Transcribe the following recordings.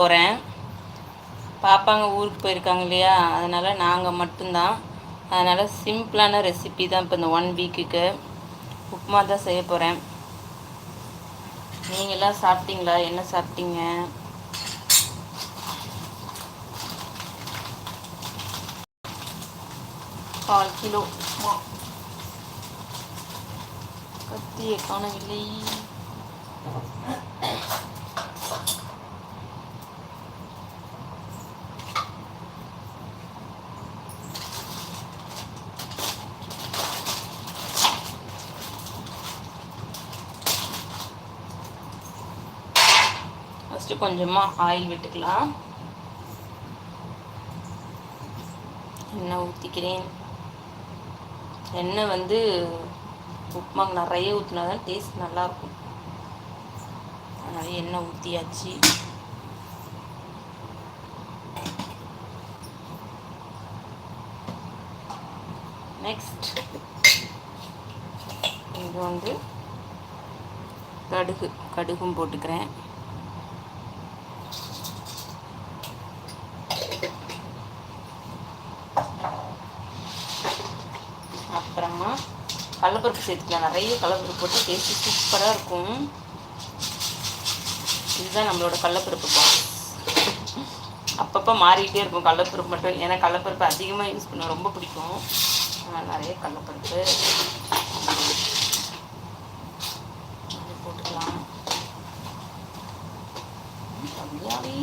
போகிறேன் பாப்பாங்க ஊருக்கு போயிருக்காங்க இல்லையா? அதனால் நாங்கள் மட்டும்தான். அதனால் சிம்பிளான ரெசிபி தான் இப்போ இந்த ஒன் வீக்குக்கு உப்புமா தான் செய்ய போகிறேன் நீங்களாம் சாப்பிட்டீங்களா? என்ன சாப்பிட்டீங்க? கால் கிலோ உப்புமா. கத்தியை காணவில்லை. ஃபஸ்ட்டு கொஞ்சமாக ஆயில் விட்டுக்கலாம். எண்ணெய் ஊற்றிக்கிறேன் எண்ணெய் வந்து உப்புமா நிறைய ஊற்றினா தான் டேஸ்ட் நல்லாயிருக்கும். அதனால் எண்ணெய் ஊற்றியாச்சு நெக்ஸ்ட் இது வந்து கடுகு கடுகும் போட்டுக்கிறேன் அப்புறமா கடலப்பருப்பு சேர்த்துக்கலாம். நிறைய கடலப்பருப்பு போட்டு டேஸ்ட்டு சூப்பராக இருக்கும். இதுதான் நம்மளோட கடலப்பருப்பு பாக்ஸ் அப்பப்போ மாறிக்கிட்டே இருக்கும். கடலப்பருப்பு மட்டும் ஏன்னா கடலப்பருப்பு அதிகமாக யூஸ் பண்ண ரொம்ப பிடிக்கும். நிறைய கடலப்பருப்பு போட்டுக்கலாம். கம்மியாகவே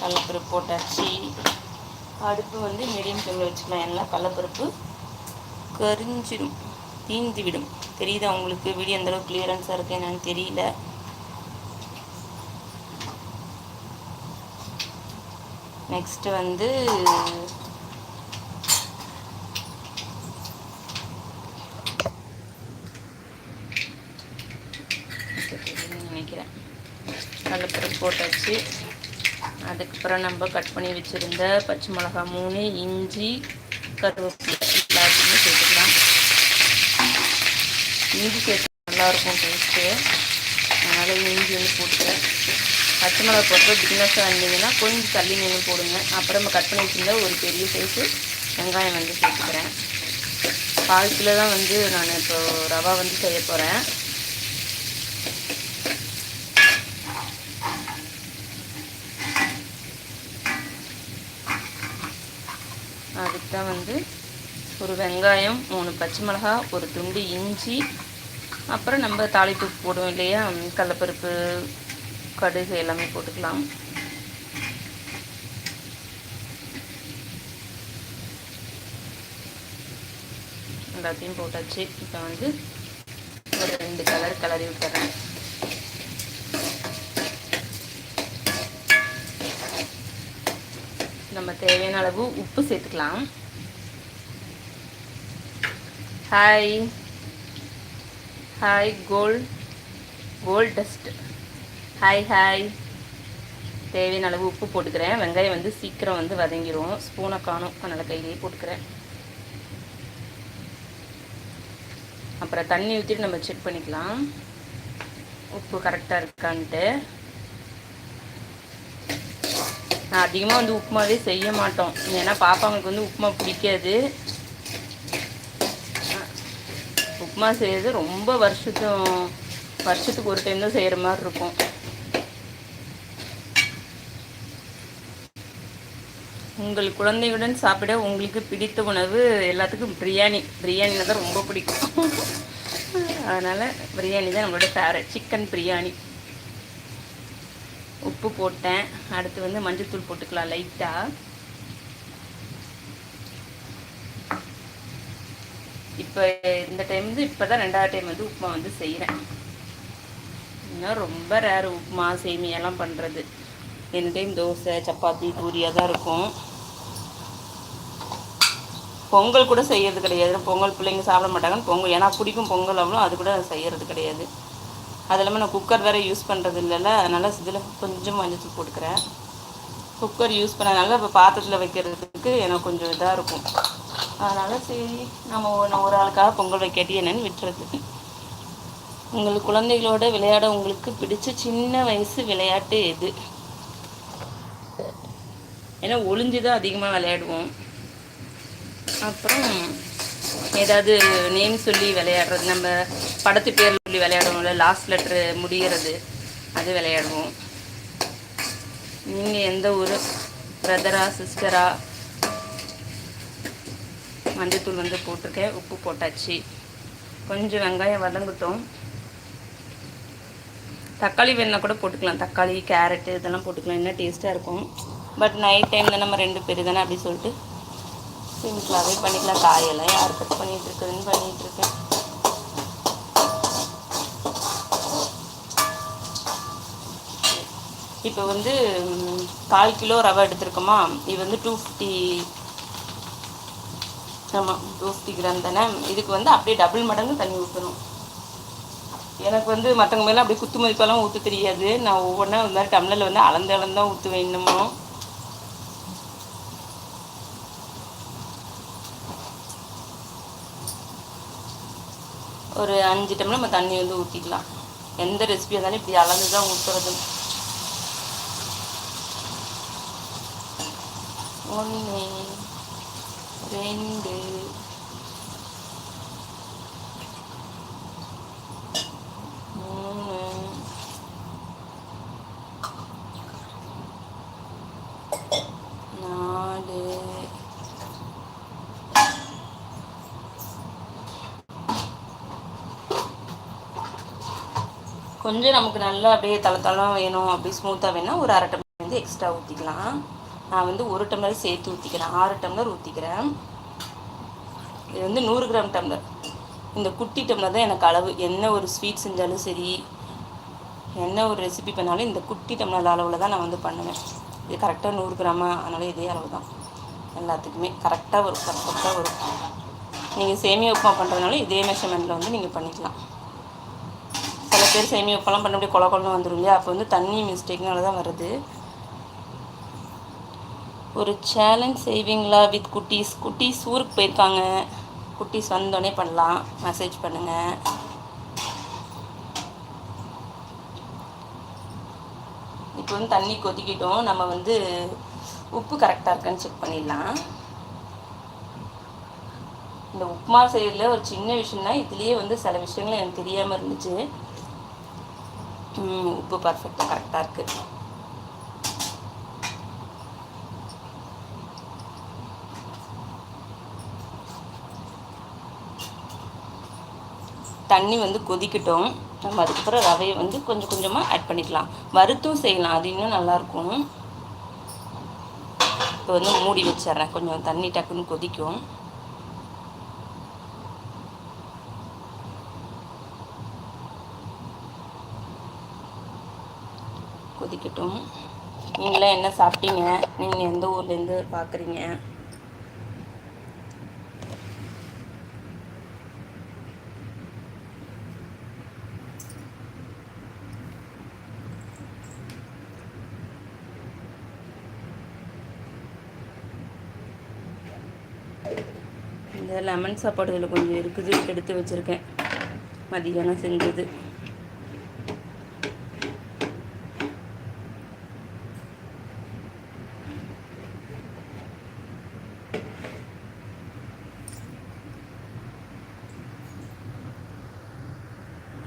கடலப்பருப்பு போட்டாச்சு. அடுப்பு வந்து மீடியம் ஃப்ளேமில் வச்சுக்கலாம். எல்லாம் கடலப்பருப்பு கரிஞ்சிடும் தீந்து விடும் தெரியுதா உங்களுக்கு? வீடியோ எந்தளவு கிளியரன்ஸாக இருக்குது என்னன்னு தெரியல. நெக்ஸ்ட்டு வந்து நினைக்கிறேன். கடலப்பருப்பு போட்டாச்சு. அப்புறம் நம்ம கட் பண்ணி வச்சுருந்த பச்சை மிளகா மூணு இஞ்சி கருவேப்பிலை எல்லாத்தையுமே சேர்த்துக்கலாம். இஞ்சி சேர்த்து நல்லாயிருக்கும் டேஸ்ட்டு அதனால் இஞ்சி வந்து போட்டுக்கிறேன். பச்சை மிளகா போட்டு பிக்னஸாக இருந்தீங்கன்னா கொஞ்சம் தள்ளி நின்று போடுங்க. அப்புறம் நம்ம கட் பண்ணி வச்சுருந்தா ஒரு பெரிய சைஸு வெங்காயம் வந்து சேர்த்துக்கிறேன். பால் கிலோ தான் வந்து நான் இப்போ ரவா வந்து செய்ய போகிறேன் அதுக்கு தான் வந்து ஒரு வெங்காயம் மூணு பச்சை மிளகா ஒரு துண்டு இஞ்சி. அப்புறம் நம்ம தாளிப்பு போடுவோம் இல்லையா? கடலப்பருப்பு கடுகு எல்லாமே போட்டுக்கலாம். எல்லாத்தையும் போட்டாச்சு. இப்போ வந்து ஒரு ரெண்டு கலர் கலரி விட்டுறேன். நம்ம தேவையான அளவு உப்பு சேர்த்துக்கலாம். Hi hi gold gold dust hi hi தேவையான அளவு உப்பு போட்டுக்கிறேன். வெங்காயம் வந்து சீக்கிரம் வந்து வதங்கிடும் ஸ்பூனை காணும். அதனால் கையிலேயே போட்டுக்கிறேன். அப்புறம் தண்ணி ஊற்றிட்டு நம்ம செக் பண்ணிக்கலாம். உப்பு கரெக்டாக இருக்கான்ட்டு. நான் அதிகமாக வந்து உப்புமாவே செய்ய மாட்டோம். ஏன்னா பாப்பாங்களுக்கு வந்து உப்புமா பிடிக்காது. உப்புமா செய்கிறது ரொம்ப வருஷத்தும் வருஷத்துக்கு ஒரு டைம் தான் செய்கிற மாதிரி இருக்கும். உங்கள் குழந்தையுடன் சாப்பிட உங்களுக்கு பிடித்த உணவு எல்லாத்துக்கும் பிரியாணி. பிரியாணினா தான் ரொம்ப பிடிக்கும். அதனால் பிரியாணி தான் நம்மளோட ஃபேவரட் சிக்கன் பிரியாணி. உப்பு போட்டேன். அடுத்து வந்து மஞ்சத்தூள் போட்டுக்கலாம் லைட்டாக இப்போ இந்த டைம் வந்து இப்போ தான் ரெண்டாவது டைம் வந்து உப்புமா வந்து செய்கிறேன் இன்னும் ரொம்ப ரேர் உப்புமா சேமியெல்லாம் பண்ணுறது என் டைம் தோசை சப்பாத்தி பூரியாக தான் இருக்கும். பொங்கல் கூட செய்கிறது கிடையாது. பொங்கல் பிள்ளைங்க சாப்பிட மாட்டாங்கன்னு பொங்கல் ஏன்னா பிடிக்கும் பொங்கல் அவ்வளோ அது கூட செய்கிறது கிடையாது. அது இல்லாமல் நான் குக்கர் வேறு யூஸ் பண்ணுறது இல்லைல்ல அதனால் இதில் கொஞ்சம் மஞ்சள் போட்டுக்கிறேன். குக்கர் யூஸ் பண்ணனால இப்போ பாத்திரத்தில் வைக்கிறதுக்கு எனக்கு கொஞ்சம் இதாக இருக்கும். அதனால் சரி நம்ம ஒன்று ஒரு ஆளுக்காக பொங்கல் வைக்காட்டி என்னன்னு விட்டுறது. உங்கள் குழந்தைகளோட விளையாட உங்களுக்கு பிடிச்ச சின்ன வயசு விளையாட்டு எது? ஏன்னா ஒளிஞ்சு தான் அதிகமாக விளையாடுவோம். அப்புறம் ஏதாவது நேம் சொல்லி விளையாடுறது நம்ம படத்து பேர் சொல்லி விளையாடுவோம்ல லாஸ்ட் லெட்ரு முடிகிறது அது விளையாடுவோம். நீங்கள் எந்த ஊர்? பிரதரா சிஸ்டரா மஞ்சத்தூள் வந்து போட்டிருக்கேன் உப்பு போட்டாச்சு. கொஞ்சம் வெங்காயம் வதங்கட்டும். தக்காளி வேணால் கூட போட்டுக்கலாம். தக்காளி கேரட்டு இதெல்லாம் போட்டுக்கலாம். இன்னும் டேஸ்ட்டாக இருக்கும். பட் நைட் டைமில் நம்ம ரெண்டு பேர் தானே அப்படி சொல்லிட்டு சிம்பிளாகவே பண்ணிக்கலாம். காயெல்லாம் யார் கட் பண்ணிகிட்டு பண்ணிகிட்ருக்கேன் இப்போ வந்து கால் கிலோ ரவை எடுத்திருக்கோமா? இது வந்து டூ ஃபிஃப்டி ஆமாம் டூ ஃபிஃப்டி கிராம் தானே? இதுக்கு வந்து அப்படியே டபுள் மடங்கு தண்ணி ஊற்றணும் எனக்கு வந்து மற்றவங்க மேலே அப்படியே குத்து மதிப்பெல்லாம் ஊற்ற தெரியாது. நான் ஒவ்வொன்றா இந்த மாதிரி டம்ளரில் வந்து அளந்து அளந்து தான் ஊற்றுவேன் இன்னமும். ஒரு அஞ்சு டம்ளர் நம்ம தண்ணி வந்து ஊற்றிக்கலாம் எந்த ரெசிபியாக இருந்தாலும் இப்படி அளந்து தான் ஊற்றுறது ஒன்று ரெண்டு. மூணு நாலு. கொஞ்சம் நமக்கு நல்லா அப்படியே தள தளம் வேணும் அப்படி ஸ்மூத்தாக வேணால் ஒரு அரை டம்ளர் வந்து எக்ஸ்ட்ரா ஊற்றிக்கலாம் நான் வந்து ஒரு டம்ளர் சேர்த்து ஊற்றிக்கிறேன் ஆறு டம்ளர் ஊற்றிக்கிறேன் இது வந்து நூறு கிராம் டம்ளர். இந்த குட்டி டம்ளர் தான் எனக்கு அளவு. என்ன ஒரு ஸ்வீட் செஞ்சாலும் சரி என்ன ஒரு ரெசிபி பண்ணாலும் இந்த குட்டி டம்ளர் அளவில் தான் நான் வந்து பண்ணுவேன். இது கரெக்டாக நூறு கிராமா அதனால் இதே அளவு தான். எல்லாத்துக்குமே கரெக்டாக வரும். பர்ஃபெக்டாக வரும். நீங்கள் சேமியா உப்புமா பண்ணுறதுனால இதே மெஷர்மெண்ட்டில் வந்து நீங்கள் பண்ணிக்கலாம். சில பேர் சேமியா உப்பெல்லாம் பண்ண முடியும் கொல கொலன்னு வந்துடும் இல்லையா? அப்போ வந்து தண்ணி மிஸ்டேக்னால தான் வருது. ஒரு சேலஞ்ச் செய்வீங்களா வித் குட்டீஸ்? குட்டீஸ் ஊருக்கு போயிருக்காங்க. குட்டீஸ் வந்தோடனே பண்ணலாம். மெசேஜ் பண்ணுங்கள் இப்போ வந்து தண்ணி கொதிக்கிட்டோம். நம்ம வந்து உப்பு கரெக்டாக இருக்கான்னு செக் பண்ணிடலாம். இந்த உப்புமா செய்யறதுல ஒரு சின்ன விஷயம்னா இதுலேயே வந்து சில விஷயங்கள் எனக்கு தெரியாமல் இருந்துச்சு. உப்பு பர்ஃபெக்டாக கரெக்டாக இருக்குது தண்ணி வந்து கொதிக்கட்டும். நம்ம அதுக்கப்புறம் ரவையை வந்து கொஞ்சம் கொஞ்சமாக ஆட் பண்ணிக்கலாம். வறுத்தும் செய்யலாம். அது இன்னும் நல்லாயிருக்கும். இப்போ வந்து மூடி வச்சிடுறேன். கொஞ்சம் தண்ணி டக்குன்னு கொதிக்கும். கொதிக்கட்டும். நீங்களாம் என்ன சாப்பிட்டீங்க? நீங்கள் எந்த ஊர்லேருந்து பார்க்குறீங்க இந்த லெமன் சாப்பாடு இதில் கொஞ்சம் இருக்குது எடுத்து வச்சுருக்கேன். மதியானம் செஞ்சது.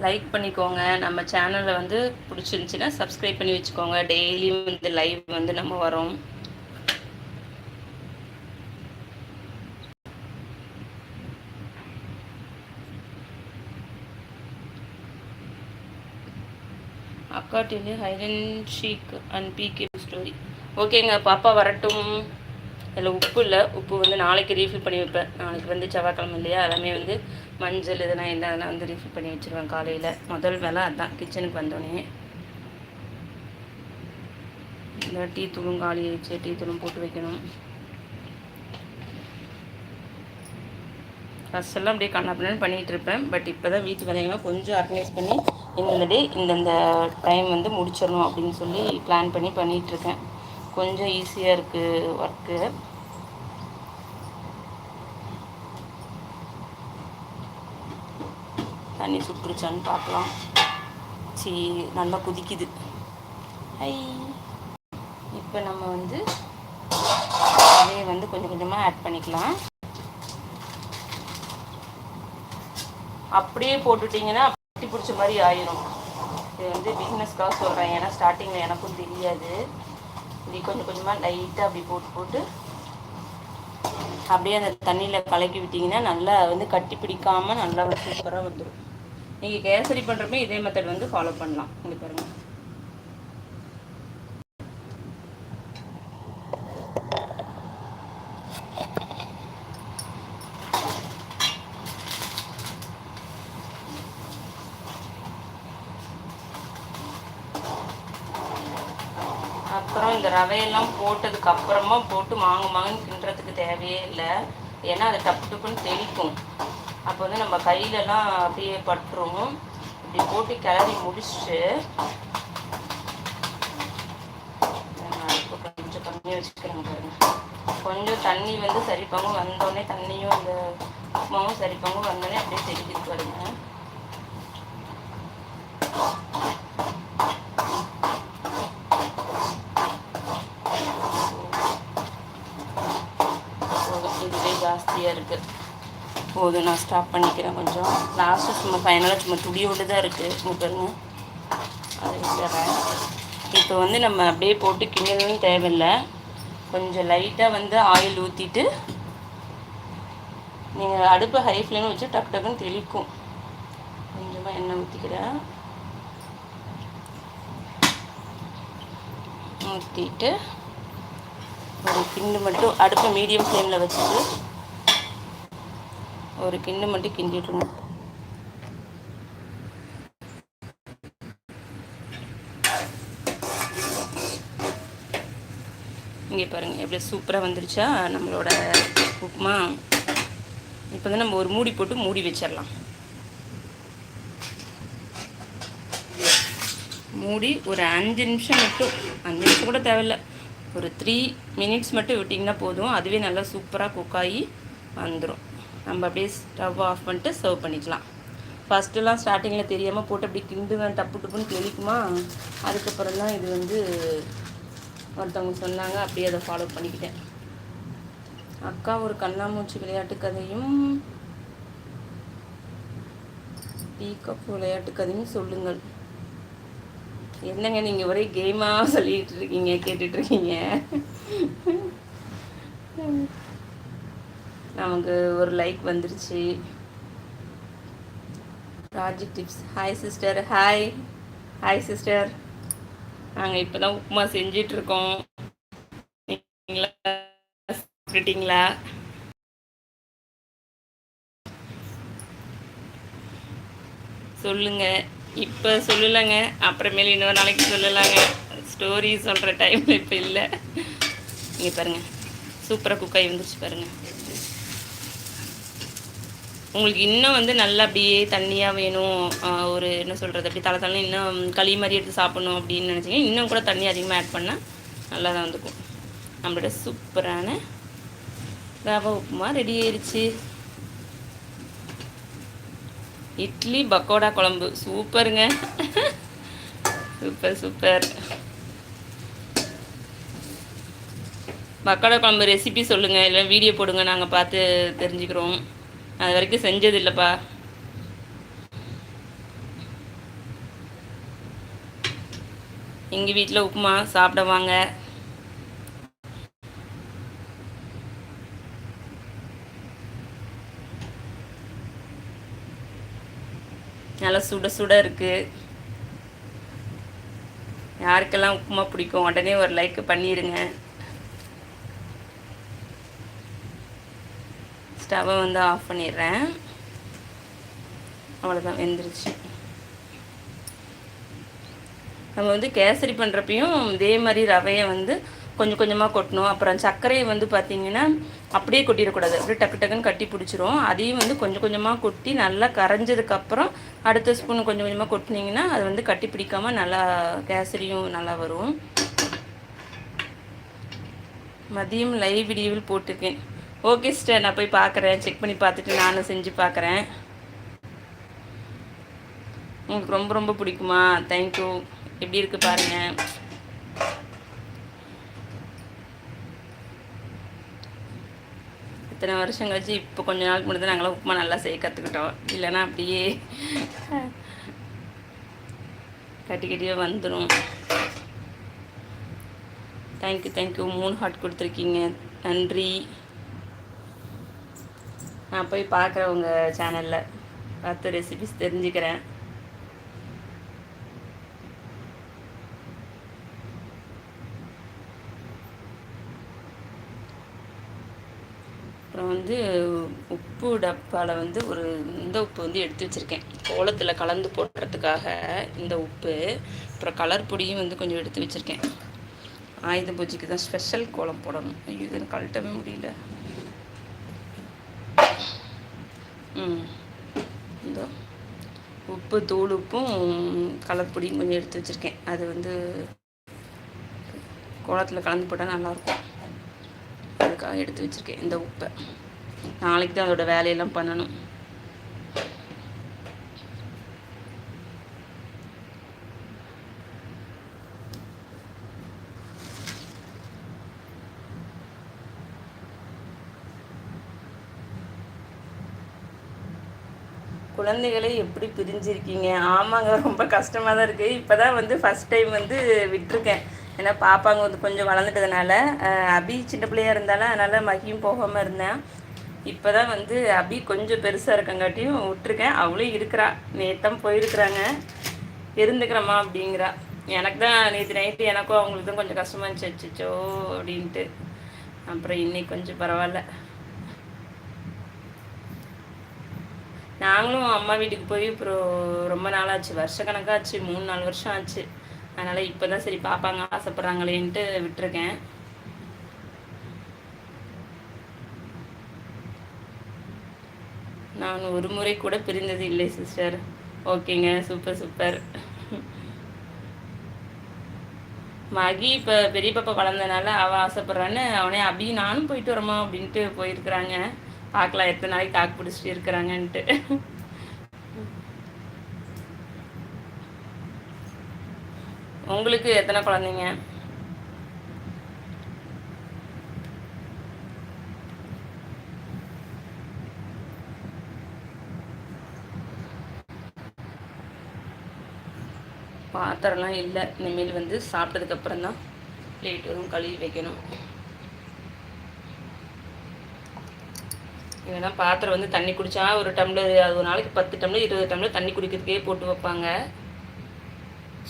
லைக் பண்ணிக்கோங்க. நம்ம சேனலை வந்து பிடிச்சிருந்துச்சின்னா சப்ஸ்கிரைப் பண்ணி வச்சுக்கோங்க. டெய்லியும் வந்து லைவ் வந்து நம்ம வரோம். அக்கா டில்லி ஹைடன் ஷீக் அண்ட் பிகே ஸ்டோரி ஓகேங்க பாப்பா வரட்டும். இதில் உப்பு இல்லை. உப்பு வந்து நாளைக்கு ரீஃபில் பண்ணி வைப்பேன். நாளைக்கு வந்து செவ்வாய்க்கிழமை இல்லையா? எல்லாமே வந்து மஞ்சள் இதெல்லாம் என்ன அதெல்லாம் வந்து ரீஃபில் பண்ணி வச்சுருவேன் காலையில். முதல் வேலை அதுதான் கிச்சனுக்கு வந்தோடனே இந்த டீ தூளும் காலி ஆயிடுச்சு டீ தூளும் போட்டு வைக்கணும். ஃபர்ஸ்ட் எல்லாம் அப்படியே கண்ணாப்பின்னு பண்ணிகிட்டு இருப்பேன். பட் இப்போ தான் வீட்டு வேலையெல்லாம் கொஞ்சம் ஆர்கனைஸ் பண்ணி இந்தந்த டே இந்தந்த டைம் வந்து முடிச்சிடணும் அப்படின்னு சொல்லி பிளான் பண்ணி பண்ணிகிட்ருக்கேன் கொஞ்சம் ஈஸியாக இருக்குது ஒர்க்கு தண்ணி சுட்டுருச்சான்னு பார்க்கலாம். சரி நல்லா கொதிக்குது. ஐ இப்போ நம்ம வந்து அதையே வந்து கொஞ்சம் கொஞ்சமாக ஆட் பண்ணிக்கலாம். அப்படியே போட்டுட்டிங்கன்னா கட்டி பிடிச்ச மாதிரி ஆயிரும். இது வந்து பிஸ்னஸ்க்காக சொல்கிறேன் ஏன்னா ஸ்டார்டிங்கில் எனக்கும் தெரியாது. இப்படி கொஞ்சம் கொஞ்சமாக லைட்டாக அப்படி போட்டு போட்டு அப்படியே அந்த தண்ணியில் கலக்கி விட்டிங்கன்னா நல்லா வந்து கட்டி பிடிக்காமல் நல்லா சூப்பராக வந்துடும் நீங்கள் கேசரி பண்ணுறப்ப இதே மெத்தட் வந்து ஃபாலோ பண்ணலாம். இங்கே பாருங்கள் அப்புறம் இந்த ரவையெல்லாம் போட்டதுக்கு அப்புறமா போட்டு மாங்க மாங்கன்னு கிண்டுறதுக்கு தேவையே இல்லை. ஏன்னா அது டப்பு டப்புன்னு தெளிக்கும். அப்போ வந்து நம்ம கையிலலாம் அப்படியே பட்டுரும். இப்படி போட்டு கிளறி முடிச்சுட்டு கொஞ்சம் கம்மியாக வச்சுக்கிறேங்க பாருங்க. கொஞ்சம் தண்ணி வந்து சரிப்பாங்க வந்தோடனே தண்ணியும் இந்த உப்புமாவும் சரிப்பாங்க வந்தோடனே அப்படியே தெளிக்கிட்டு பாருங்க. ஈஸியாக இருக்குது போதும் நான் ஸ்டாப் பண்ணிக்கிறேன் கொஞ்சம். லாஸ்ட்டு சும்மா ஃபைனலாக சும்மா துடியோடு தான் இருக்குது இங்கே பாருங்க. அதை விட்டுறேன் இப்போ வந்து நம்ம அப்படியே போட்டு கிண்டலும் தேவையில்லை. கொஞ்சம் லைட்டாக வந்து ஆயில் ஊற்றிட்டு நீங்கள் அடுப்பை ஹை ஃப்ளேம் வச்சு டக்கு டக்குன்னு தெளிக்கும். கொஞ்சமாக எண்ணெய் ஊற்றிக்கிறேன் ஊற்றிட்டு ஒரு கிண்டு மட்டும் அடுப்பை மீடியம் ஃப்ளேமில் வச்சுட்டு ஒரு கிண்டு மட்டும் கிண்டிட்டுருங்க இங்கே பாருங்கள் எப்படி சூப்பராக வந்துருச்சா? நம்மளோட உப்புமா. இப்போ வந்து நம்ம ஒரு மூடி போட்டு மூடி வச்சிடலாம் மூடி ஒரு அஞ்சு நிமிஷம் மட்டும். அஞ்சு நிமிஷம் கூட தேவையில்ல. ஒரு த்ரீ மினிட்ஸ் மட்டும் விட்டிங்கன்னா போதும். அதுவே நல்லா சூப்பராக குக் ஆகி வந்துடும் நம்ம அப்படியே ஸ்டவ் ஆஃப் பண்ணிட்டு சர்வ் பண்ணிக்கலாம். ஃபஸ்ட்டுலாம் ஸ்டார்டிங்கில் தெரியாமல் போட்டு அப்படி கிண்டுவேன் டப்பு டப்புன்னு தெளிக்குமா அதுக்கப்புறம் தான் இது வந்து ஒருத்தவங்க சொன்னாங்க அப்படியே அதை ஃபாலோ பண்ணிக்கிட்டேன். அக்கா ஒரு கண்ணாமூச்சி விளையாட்டு கதையும் பீக்கப் விளையாட்டு கதையும் சொல்லுங்கள். என்னங்க நீங்கள் ஒரே கேமாக சொல்லிகிட்டு இருக்கீங்க கேட்டுட்ருக்கீங்க நமக்கு ஒரு லைக் வந்துருச்சு. Project tips hi sister hi hi sister நாங்கள் இப்போ தான் உப்புமா செஞ்சிட்ருக்கோம் சாப்பிட்டுட்டீங்களா? சொல்லுங்க. இப்போ சொல்லலைங்க. அப்புறமேல இன்னொரு நாளைக்கு சொல்லலாங்க. ஸ்டோரி சொல்கிற டைம் இப்போ இல்லை. இங்கே பாருங்கள் சூப்பராக குக்காய் வந்துருச்சு பாருங்கள் உங்களுக்கு இன்னும் வந்து நல்லா அப்படியே தண்ணியாக வேணும். ஒரு என்ன சொல்கிறது அப்படி தலை தலை இன்னும் களி மாதிரி எடுத்து சாப்பிடணும் அப்படின்னு நினச்சிங்க இன்னும் கூட தண்ணி அதிகமாக ஆட் பண்ணால் நல்லா தான் வந்துக்கும். நம்மளோட சூப்பரான ரவை உப்புமா ரெடி ஆயிடுச்சு இட்லி பக்கோடா குழம்பு. சூப்பருங்க. Super super. பக்கோடா குழம்பு ரெசிபி சொல்லுங்கள் இல்லை வீடியோ போடுங்க நாங்கள் பார்த்து தெரிஞ்சுக்கிறோம். அது வரைக்கும் செஞ்சது இல்லைப்பா எங்கள் வீட்டில் உப்புமா சாப்பிட வாங்க. நல்லா சுட சுட இருக்குது யாருக்கெல்லாம் உப்புமா பிடிக்கும் உடனே ஒரு லைக் பண்ணிடுங்க ஸ்டவ்வை வந்து ஆஃப் பண்ணிடுறேன். அவ்வளோதான் வெந்துருச்சு. நம்ம வந்து கேசரி பண்ணுறப்பையும் இதே மாதிரி ரவையை வந்து கொஞ்சம் கொஞ்சமாக கொட்டணும். அப்புறம் சர்க்கரையை வந்து பார்த்திங்கன்னா அப்படியே கொட்டிடக்கூடாது. அப்படியே டக்கு டக்குன்னு கட்டி பிடிச்சிரும். அதையும் வந்து கொஞ்சம் கொஞ்சமாக கொட்டி நல்லா கரைஞ்சதுக்கப்புறம் அடுத்த ஸ்பூன் கொஞ்சம் கொஞ்சமாக கொட்டினீங்கன்னா அது வந்து கட்டி பிடிக்காமல் நல்லா கேசரியும் நல்லா வரும். மதியம் லைவ் வீடியோவில் போட்டிருக்கேன். ஓகே சிஸ்டர் நான் போய் பார்க்குறேன். செக் பண்ணி பார்த்துட்டு நானும் செஞ்சு பார்க்குறேன். உங்களுக்கு ரொம்ப ரொம்ப பிடிக்குமா? தேங்க்யூ எப்படி இருக்குது பாருங்கள் இத்தனை வருஷம் கழிச்சு இப்போ கொஞ்ச நாளுக்கு முன்னாடி நாங்களாம் உப்புமா நல்லா செய்ய கற்றுக்கிட்டோம் இல்லைன்னா அப்படியே கட்டி கட்டியே வந்துடும் தேங்க்யூ தேங்க்யூ மூணு ஹார்ட் கொடுத்துருக்கீங்க. நன்றி. நான் போய் பார்க்குறேன் உங்கள் சேனலில் பார்த்து ரெசிபிஸ் தெரிஞ்சுக்கிறேன். அப்புறம் வந்து உப்பு டப்பாவில் வந்து ஒரு இந்த உப்பு வந்து எடுத்து வச்சுருக்கேன். கோலத்தில் கலந்து போடுறதுக்காக இந்த உப்பு அப்புறம் கலர் பொடியும் வந்து கொஞ்சம் எடுத்து வச்சுருக்கேன். ஆயுத பூஜைக்கு தான் ஸ்பெஷல் கோலம் போடணும். ஐயோ இது கழட்டவே முடியல. இந்த உப்பு தூள் உப்பும் கலர் பொடியும் கொஞ்சம் எடுத்து வச்சுருக்கேன். அது வந்து கோலத்தில் கலந்து போட்டால் நல்லாயிருக்கும் அதுக்காக எடுத்து வச்சுருக்கேன் இந்த உப்பை. நாளைக்கு தான் அதோட வேலையெல்லாம் பண்ணணும். குழந்தைகளை எப்படி பிரிஞ்சிருக்கீங்க? ஆமாங்க ரொம்ப கஷ்டமாக தான் இருக்குது இப்போ தான் வந்து ஃபஸ்ட் டைம் வந்து விட்டுருக்கேன். ஏன்னா பாப்பாங்க வந்து கொஞ்சம் வளர்ந்துட்டதுனால அபி சின்ன பிள்ளையாக இருந்தாலும் அதனால் மகியும் போகாமல் இருந்தேன். இப்போ தான் வந்து அபி கொஞ்சம் பெருசாக இருக்கங்காட்டியும் விட்டுருக்கேன். அவளும் இருக்கிறா. நேத்தம் போயிருக்கிறாங்க. இருந்துக்கிறம்மா அப்படிங்கிறா. எனக்கு தான் நேற்று நைட்டு எனக்கும் அவங்களுக்கு தான் கொஞ்சம் கஷ்டமாக இருந்துச்சு. அச்சோ அப்படின்ட்டு. அப்புறம் இன்னைக்கு கொஞ்சம் பரவாயில்ல. நாங்களும் அம்மா வீட்டுக்கு போய் அப்புறம் ரொம்ப நாளாச்சு. ஆச்சு வருஷ கணக்காச்சு. மூணு நாலு வருஷம் ஆச்சு. அதனால் இப்போ தான் சரி பார்ப்பாங்க ஆசைப்பட்றாங்களேன்ட்டு விட்டுருக்கேன். நான் ஒரு முறை கூட பிரிந்தது இல்லை சிஸ்டர் ஓகேங்க. சூப்பர் சூப்பர் மகி இப்போ பெரிய பாப்பா வளர்ந்தனால அவள் ஆசைப்பட்றான்னு அவனே அபி நானும் போயிட்டு வரோமா அப்படின்ட்டு போயிருக்கிறாங்க. பார்க்கலாம் எத்தனை நாளைக்கு தாக்கு பிடிச்சிட்டு இருக்கிறாங்கன்ட்டு. உங்களுக்கு எத்தனை குழந்தைங்க? பாத்திரம்லாம் இல்லை. இனிமேல் வந்து சாப்பிட்டதுக்கப்புறம் தான் பிளேட் வரும் கழுவி வைக்கணும். ஏன்னா பாத்திரம் வந்து தண்ணி குடித்தா ஒரு டம்ளர் அது ஒரு நாளைக்கு பத்து டம்ளர் இருபது டம்ளர் தண்ணி குடிக்கிறதுக்கே போட்டு வைப்பாங்க.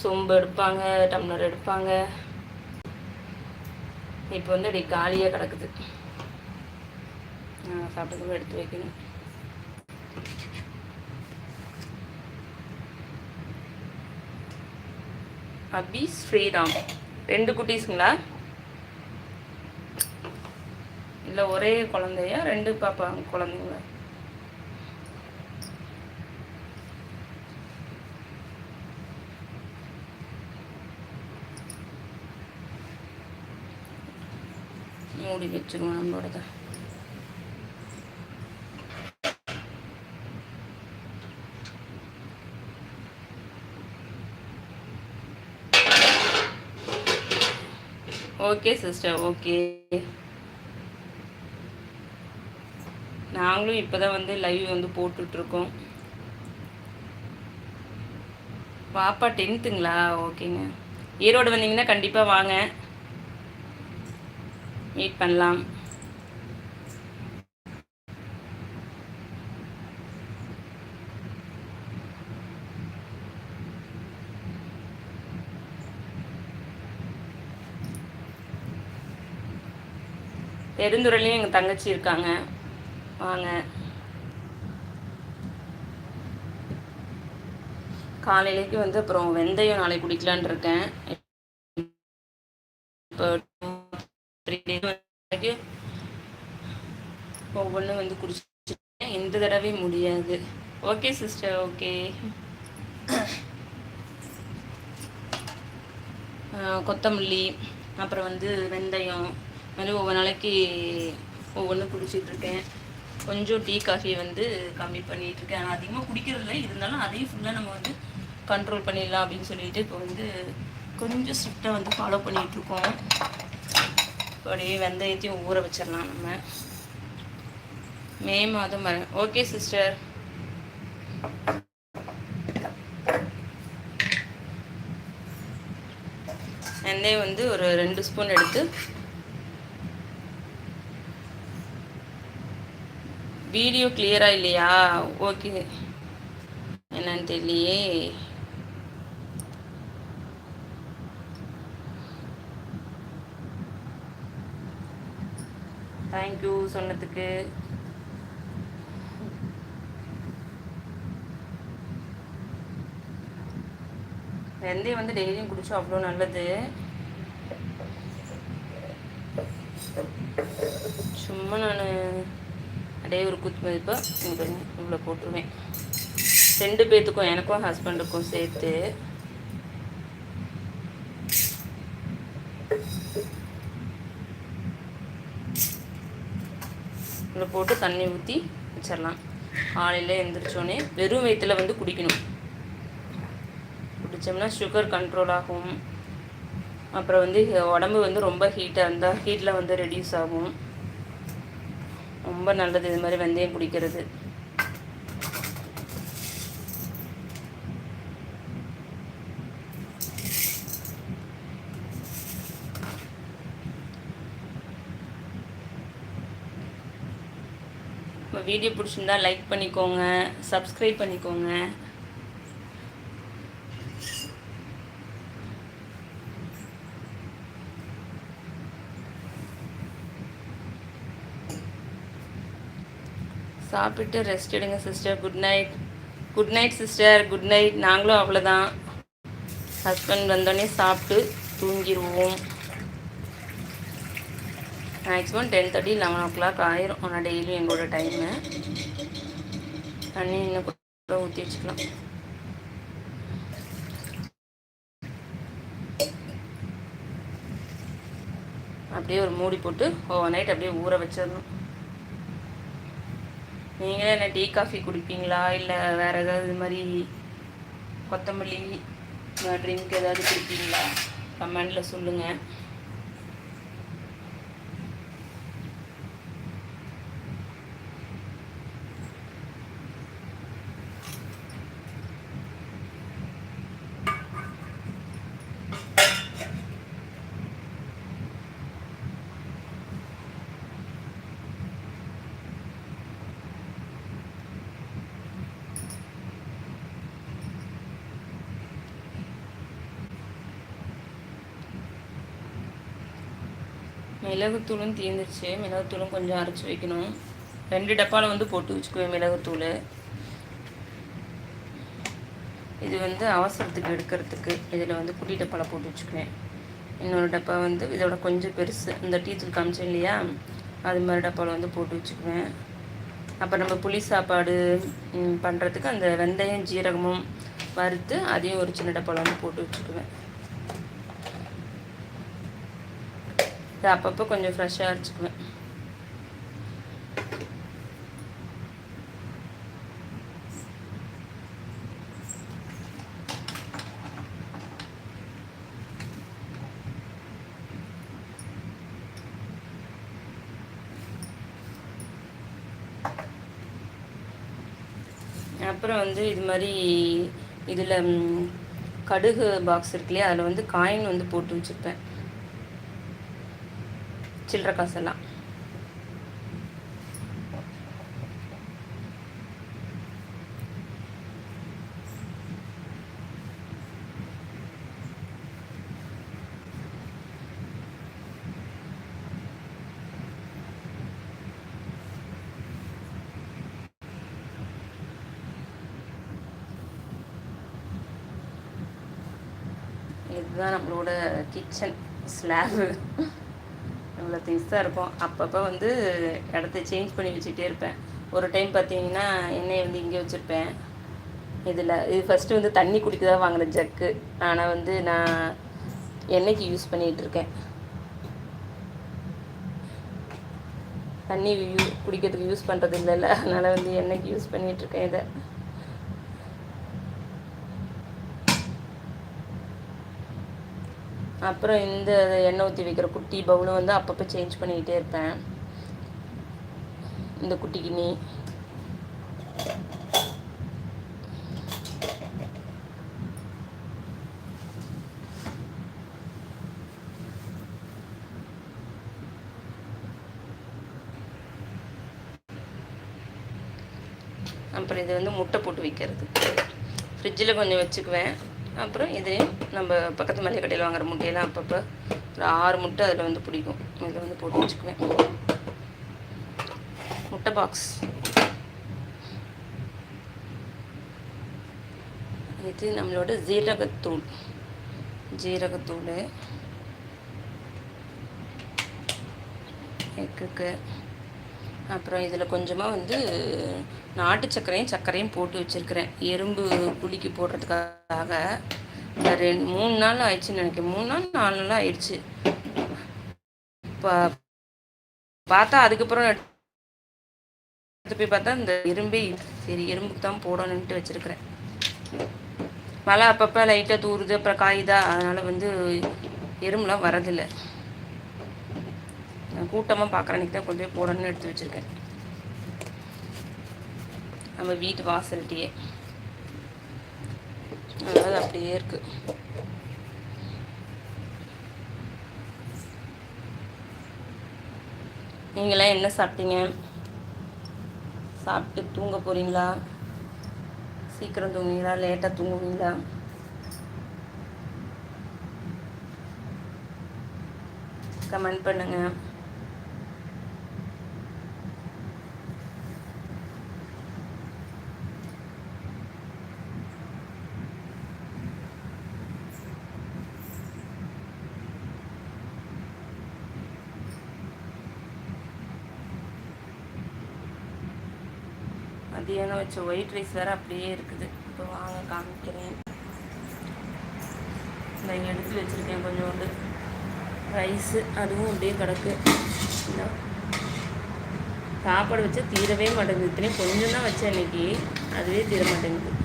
சொம்பு எடுப்பாங்க டம்ளர் எடுப்பாங்க. இப்போ வந்து அப்படி காலியாக கிடக்குது. சாப்பிட்டு எடுத்து வைக்கணும். அபீஸ் ஸ்ரீராம். ரெண்டு குட்டீஸுங்களா? இல்லை ஒரே குழந்தையா ரெண்டு பாப்பா குழந்தைங்களா? மூடி வச்சுருவோம் நம்மளோட ஓகே சிஸ்டர் ஓகே. நாங்களும் இப்போ தான் வந்து லைவ் வந்து போட்டுட்ருக்கோம். பாப்பா டென்த்துங்களா ஓகேங்க. ஈரோடு வந்தீங்கன்னா கண்டிப்பாக வாங்க. மீட் பண்ணலாம். பெருந்துறையிலையும் எங்கள் தங்கச்சி இருக்காங்க. வாங்க. காலையிலேக்கு வந்து அப்புறம் வெந்தயம் நாளைக்கு குடிக்கலான் இருக்கேன். இப்போ ஒவ்வொன்றும் வந்து குடிச்சிருக்கேன் எந்த தடவை முடியாது. ஓகே சிஸ்டர் ஓகே கொத்தமல்லி அப்புறம் வந்து வெந்தயம். மாதிரி ஒவ்வொரு நாளைக்கு ஒவ்வொன்றும் குடிச்சிட்ருக்கேன் கொஞ்சம் டீ காஃபி வந்து கம்மி பண்ணிகிட்ருக்கேன் ஆனால் அதிகமாக குடிக்கிறதில்ல. இருந்தாலும் அதையும் ஃபுல்லாக நம்ம வந்து கண்ட்ரோல் பண்ணிடலாம் அப்படின்னு சொல்லிட்டு இப்போ வந்து கொஞ்சம் ஸ்ட்ரிக்டாக வந்து ஃபாலோ பண்ணிகிட்ருக்கோம் அப்படியே வெந்தயத்தையும் ஊற வச்சிடலாம் நம்ம. மே மாதம் வர ஓகே சிஸ்டர் வெந்தயம் வந்து ஒரு ரெண்டு ஸ்பூன் எடுத்து வீடியோ கிளியரா இல்லையா? ஓகே. என்னன்னு தெரியலையே. தேங்க்யூ சொன்னதுக்கு. வெந்தயம் வந்து டெய்லியும் குடிச்சா அவ்வளோ நல்லது. சும்மா நான் அப்படியே ஒரு குத்து மதிப்பாக இவ்வளோ போட்டுருவேன். ரெண்டு பேர்த்துக்கும் எனக்கும் ஹஸ்பண்டுக்கும் சேர்த்து. இவ்வளோ போட்டு தண்ணி ஊற்றி வச்சிடலாம். காலையில் எழுந்திரிச்சோன்னே வெறும் வயிற்றில் வந்து குடிக்கணும். குடித்தோம்னா சுகர் கண்ட்ரோல் ஆகும். அப்புறம் வந்து உடம்பு வந்து ரொம்ப ஹீட்டாக இருந்தால் ஹீட்டில் வந்து ரெடியூஸ் ஆகும். ரொம்ப நல்லது. இது மாதிரி வெந்தயம் குடிக்கிறது. வீடியோ பிடிச்சிருந்தா லைக் பண்ணிக்கோங்க. சப்ஸ்கிரைப் பண்ணிக்கோங்க. சாப்பிட்டு ரெஸ்ட் எடுங்க sister good night good night sister good night நாங்களும் அவ்வளோதான் ஹஸ்பண்ட் வந்தோடனே சாப்பிட்டு தூங்கிடுவோம் maximum ten thirty eleven o'clock ஆயிரும். ஆனால் டெய்லியும் எங்களோட டைமு தண்ணி இன்னும் கூட ஊற்றி வச்சுக்கலாம். அப்படியே ஒரு மூடி போட்டு ஓவர் நைட் அப்படியே ஊற வச்சிடணும். நீங்களே என்ன டீ காஃபி குடிப்பீங்களா? இல்லை வேறு ஏதாவது இது மாதிரி கொத்தமல்லி ட்ரிங்க் ஏதாவது குடிப்பீங்களா? கமெண்டில் சொல்லுங்கள் மிளகுத்தூளும் தீர்ந்துச்சு மிளகுத்தூளும் கொஞ்சம் அரைச்சி வைக்கணும். ரெண்டு டப்பாவில் வந்து போட்டு வச்சுக்குவேன் மிளகுத்தூள். இது வந்து அவசரத்துக்கு எடுக்கிறதுக்கு இதில் வந்து குட்டி டப்பாவில் போட்டு வச்சுக்குவேன். இன்னொரு டப்பா வந்து இதோட கொஞ்சம் பெருசு. இந்த டீத்தூள் காமிச்சேன் இல்லையா? அது மாதிரி டப்பாவில் வந்து போட்டு வச்சுக்குவேன். அப்போ நம்ம புளி சாப்பாடு பண்ணுறதுக்கு அந்த வெந்தயம் ஜீரகமும் வறுத்து அதையும் ஒரு சின்ன டப்பாவில் வந்து போட்டு வச்சுக்குவேன். இது அப்பப்போ கொஞ்சம் ஃப்ரெஷ்ஷாக அரைச்சிக்குவேன். அப்புறம் வந்து இது மாதிரி இதில் கடுகு பாக்ஸ் இருக்கு இல்லையா? அதில் வந்து காயின் வந்து போட்டு வச்சுருப்பேன். சில்லற காசெல்லாம். இதுதான் நம்மளோட கிச்சன் ஸ்லாபு இவ்வளோ தான் இருக்கும். அப்பப்போ வந்து இடத்த சேஞ்ச் பண்ணி வச்சுட்டே இருப்பேன். ஒரு டைம் பார்த்தீங்கன்னா எண்ணெயை வந்து இங்கே வச்சுருப்பேன். இதில் இது ஃபஸ்ட்டு வந்து தண்ணி குடிக்க தான் வாங்கின ஜக்கு. ஆனால் வந்து நான் எண்ணெய்க்கு யூஸ் பண்ணிகிட்டு இருக்கேன். தண்ணி யூ குடிக்கிறதுக்கு யூஸ் பண்ணுறது இல்லைல்ல. அதனால் வந்து எண்ணெய்க்கு யூஸ் பண்ணிகிட்ருக்கேன் இதை. அப்புறம் இந்த எண்ணெய் ஊற்றி வைக்கிற குட்டி பவுலும் வந்து அப்பப்போ சேஞ்ச் பண்ணிக்கிட்டே இருப்பேன். இந்த குட்டி கிண்ணி. அப்புறம் இது வந்து முட்டை போட்டு வைக்கிறது. ஃப்ரிட்ஜில் கொஞ்சம் வச்சுக்குவேன். அப்புறம் இதையும் நம்ம பக்கத்து மளிகை கடையில் வாங்குற முட்டையெல்லாம் அப்பப்போ ஒரு ஆறு முட்டை அதில் வந்து பிடிக்கும். இதில் வந்து போட்டு வச்சுக்குவேன். முட்டை பாக்ஸ் இது நம்மளோட ஜீரகத்தூள். ஜீரகத்தூள் எக்குக்கு அப்புறம் இதில் கொஞ்சமாக வந்து நாட்டு சர்க்கரையும் சர்க்கரையும் போட்டு வச்சுருக்கிறேன். எறும்பு புளிக்கு போடுறதுக்காக. ரெண்டு மூணு நாள் ஆயிடுச்சுன்னு நினைக்கிறேன். மூணு நாள் நாலு நாள் ஆயிடுச்சு. பார்த்தா அதுக்கப்புறம் எடுத்து போய் பார்த்தா இந்த எறும்பே சரி எறும்புக்கு தான் போடணுன்ட்டு வச்சுருக்கிறேன். மழை அப்பப்போ லைட்டாக தூருது அப்புறம் காயுதா அதனால் வந்து எறும்புலாம் வரதில்லை கூட்டமாக கூட்டமாக பார்க்குறேன் தான் கொண்டு போய் போடணும்னு எடுத்து வச்சுருக்கேன். நம்ம வீட்டு வாசல்கிட்டயே. அதனால் அப்படியே இருக்குது நீங்களாம் என்ன சாப்பிட்டீங்க? சாப்பிட்டு தூங்க போகிறீங்களா சீக்கிரம் தூங்குவீங்களா? லேட்டாக தூங்குவீங்களா? கமெண்ட் பண்ணுங்கள் மத்தியானம் வச்ச ஒயிட் ரைஸ் வேறு அப்படியே இருக்குது. இப்போ வாங்க காமிக்கிறேன். நான் எடுத்து வச்சுருக்கேன் கொஞ்சோண்டு. ரைஸு அதுவும் அப்படியே கிடக்கு. சாப்பாடு வச்சா தீரவே மாட்டேங்குது. இத்தனை கொஞ்சம் தான் வச்சேன் இன்னைக்கு. அதுவே தீர மாட்டேங்குது.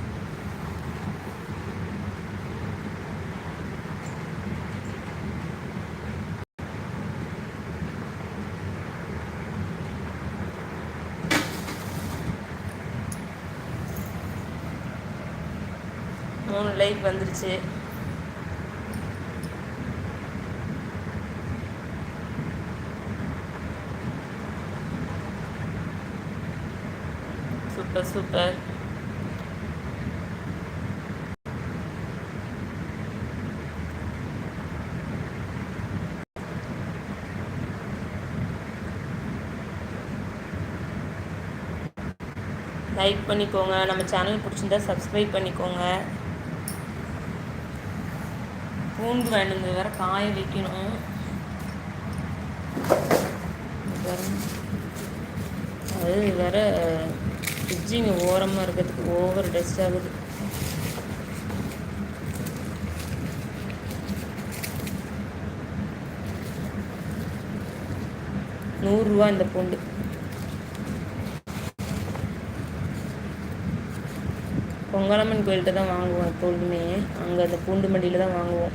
வீட்டுக்கு வந்துருச்சு. Super super. லைக் பண்ணிக்கோங்க. நம்ம சேனல் பிடிச்சிருந்தா சப்ஸ்கிரைப் பண்ணிக்கோங்க. பூண்டு வேணுங்க வேற காய வைக்கணும் அது வேற ஃப்ரிட்ஜிங்க ஓரமாக இருக்கிறதுக்கு ஓவர் டஸ்ட் ஆகுது. நூறுரூவா இந்த பூண்டு. பொங்கலம்மன் கோயில்கிட்ட தான் வாங்குவோம் எப்பொழுதுமே. அங்கே அந்த பூண்டு மண்டியில் தான் வாங்குவோம்.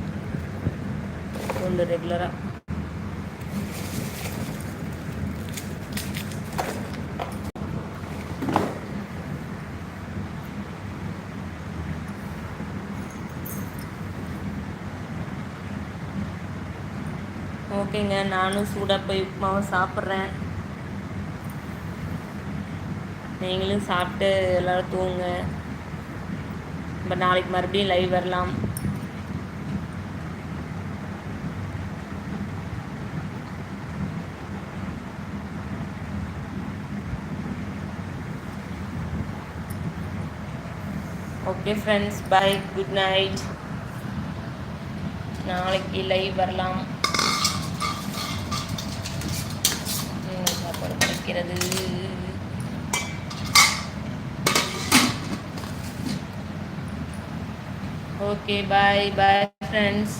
பூண்டு ரெகுலராக ஓகேங்க நானும் சூடாக போய் உப்புமாவை சாப்பிட்றேன். நீங்களும் சாப்பிட்டு எல்லோரும் தூங்க நம்ம நாளைக்கு மறுபடியும் லைவ் வரலாம். Okay friends bye good night நாளைக்கு லைவ் வரலாம். சாப்பாடு கிடைக்கிறது. Okay bye bye friends